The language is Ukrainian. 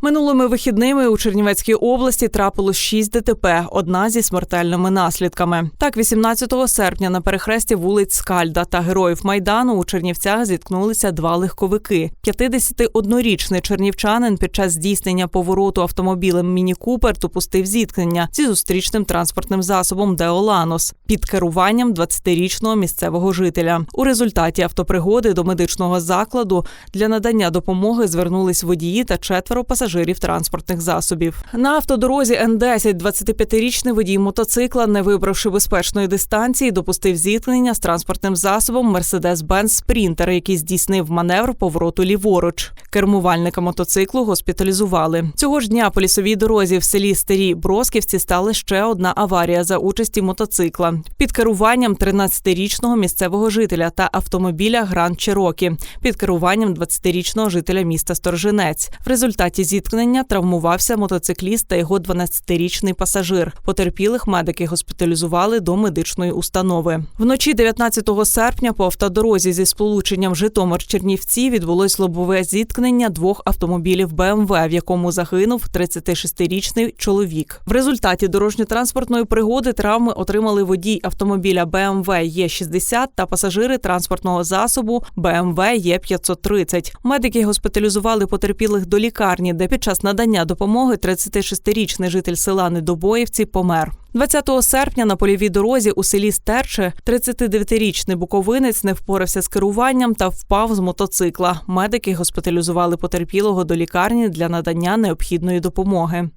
Минулими вихідними у Чернівецькій області трапилось 6 ДТП, одна зі смертельними наслідками. Так, 18 серпня на перехресті вулиць Скальда та Героїв Майдану у Чернівцях зіткнулися два легковики. 51-річний чернівчанин під час здійснення повороту автомобілем Міні Купер допустив зіткнення зі зустрічним транспортним засобом Деоланос під керуванням 20-річного місцевого жителя. У результаті автопригоди до медичного закладу для надання допомоги звернулись водії та четверо пасажирів транспортних засобів. На автодорозі Н10 25-річний водій мотоцикла, не вибравши безпечної дистанції, допустив зіткнення з транспортним засобом Mercedes-Benz Спрінтер, який здійснив маневр повороту ліворуч. Кермувальника мотоциклу госпіталізували. Цього ж дня по лісовій дорозі в селі Старі Бросківці стала ще одна аварія за участі мотоцикла під керуванням 13-річного місцевого жителя та автомобіля Гранд Чирокі під керуванням 20-річного жителя міста Сторжинець. В результаті зіткнення травмувався мотоцикліст та його 12-річний пасажир. Потерпілих медики госпіталізували до медичної установи. Вночі 19 серпня по автодорозі зі сполученням Житомир-Чернівці відбулось лобове зіткнення двох автомобілів БМВ, в якому загинув 36-річний чоловік. В результаті дорожньо-транспортної пригоди травми отримали водій автомобіля БМВ Є60 та пасажири транспортного засобу БМВ Є530. Медики госпіталізували потерпілих до лікарні, де під час надання допомоги 36-річний житель села Недобоївці помер. 20 серпня на польовій дорозі у селі Стерче 39-річний буковинець не впорався з керуванням та впав з мотоцикла. Медики госпіталізували потерпілого до лікарні для надання необхідної допомоги.